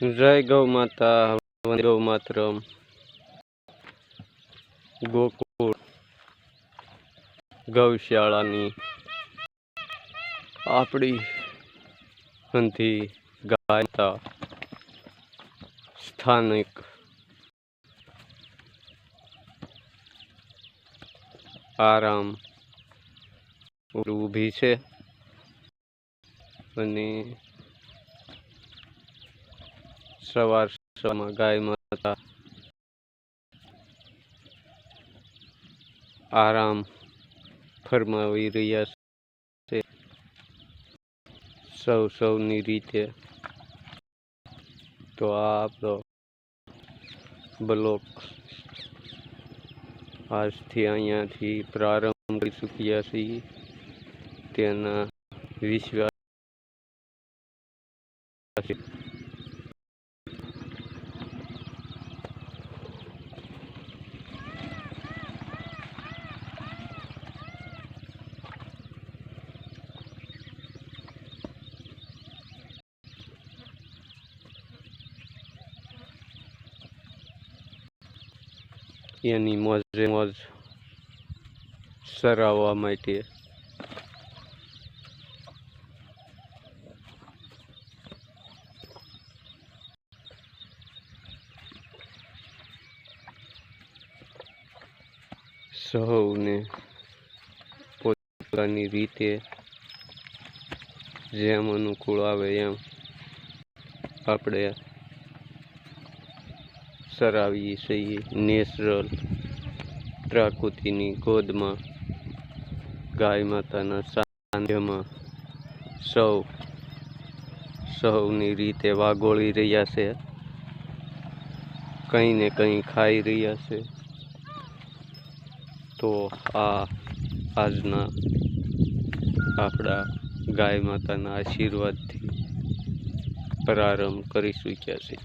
જય ગૌ માતા ગૌ માતરમ. ગોકુળ, ગૌશાળાની આપણી હંધી ગાયતા સ્થાનિક આરામ ઊભી છે. અને સવાર સવારમાં ગાય, માતા, આરામ ફરમાવી રહ્યા છે. સૌ સૌની રીતે તો આ આપણો બ્લોક આજથી અહીંયાથી પ્રારંભ કરી ચૂક્યા છીએ. તેના વિશ્વાસ એની મોજે મોજ સરાવવા માટે. સૌને પોતાની રીતે જેમ અનુકૂળ આવે એમ આપણે સરાવીએ છીએ નેચરલ પ્રકૃતિની ગોદમાં ગાય માતાના સાંધ્યમાં સૌ સૌની રીતે વાગોળી રહ્યા છે, કંઈ ને કંઈ ખાઈ રહ્યા છે. તો આ આજના આપણા ગાય માતાના આશીર્વાદથી પ્રારંભ કરી ચૂક્યા છે.